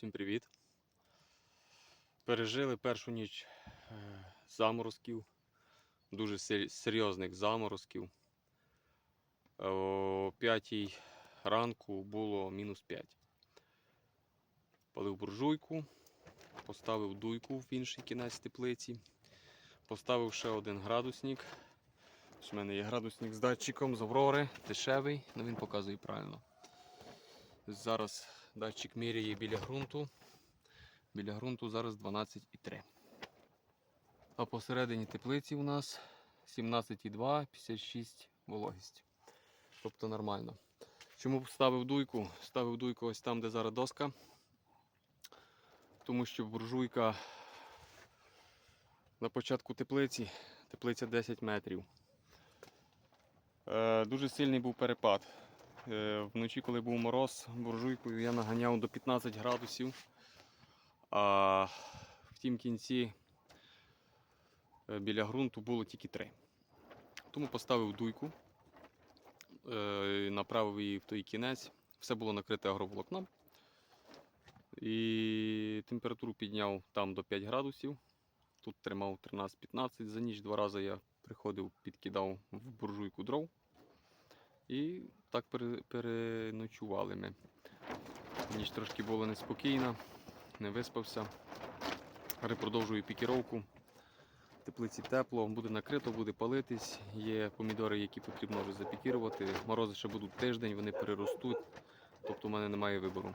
Всім привіт. Пережили першу ніч е, заморозків, дуже серйозних заморозків. О 5 ранку було мінус 5. Палив буржуйку, поставив дуйку в інший кінець теплиці, поставив ще один градусник. У мене є градусник з датчиком з Аврори, дешевий, але він показує правильно. Зараз датчик міряє біля ґрунту. Біля ґрунту зараз 12,3. А посередині теплиці у нас 17,2, 56 вологість. Тобто нормально. Чому ставив дуйку? Ставив дуйку ось там, де зараз доска. Тому що буржуйка на початку теплиці, теплиця 10 метрів. Е, дуже сильний був перепад. Е, Вночі, коли був мороз, буржуйкою я наганяв до 15 градусів. А в тім кінці е, біля ґрунту було тільки 3. Тому поставив дуйку, е, направив її в той кінець. Все було накрите агроволокном. І температуру підняв там до 5 градусів. Тут тримав 13-15. За ніч два рази я приходив, підкидав в буржуйку дров. І так переночували ми. Ніч трошки була неспокійна, не виспався. Але продовжую пікіровку. Теплиці тепло, буде накрито, буде палитись. Є помідори, які потрібно вже запікірувати. Морози ще будуть тиждень, вони переростуть. Тобто в мене немає вибору.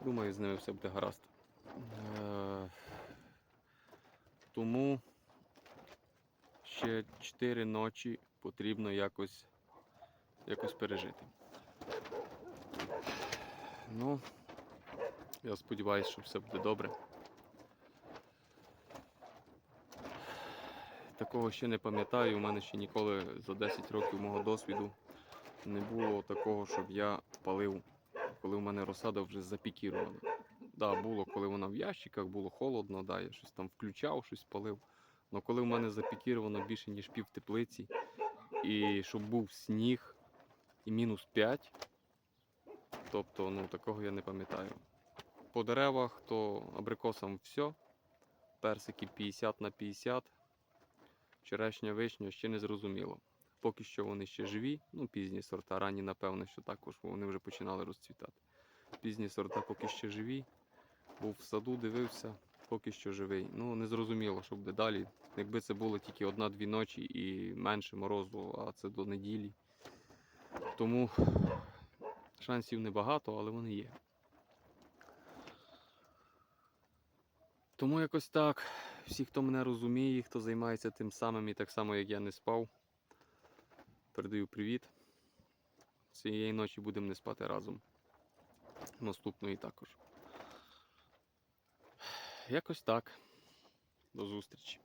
Думаю, з ними все буде гаразд. Е, Тому ще 4 ночі потрібно якось якось пережити. Ну, я сподіваюся, що все буде добре. Такого ще не пам'ятаю. У мене ще ніколи за 10 років мого досвіду не було такого, щоб я палив, коли в мене розсада вже запікірована. Да, було, коли вона в ящиках, було холодно, да, я щось там включав, щось палив. Але коли в мене запікіровано більше, ніж пів теплиці, і щоб був сніг, і мінус 5. Тобто, ну, такого я не пам'ятаю. По деревах, то абрикосам все. Персики 50 на 50. Черешня вишня ще не зрозуміло. Поки що вони ще живі, ну пізні сорта, ранні, напевно, що також вони вже починали розцвітати. Пізні сорта поки що живі. Був в саду, дивився, поки що живий. Ну, не зрозуміло, що буде далі. Якби це було тільки одна-дві ночі і менше морозу, а це до неділі. Тому шансів небагато, але вони є. Тому якось так. Всі, хто мене розуміє, хто займається тим самим і так само, як я не спав, передаю привіт. Цієї ночі будемо не спати разом. Наступної також. Якось так. До зустрічі.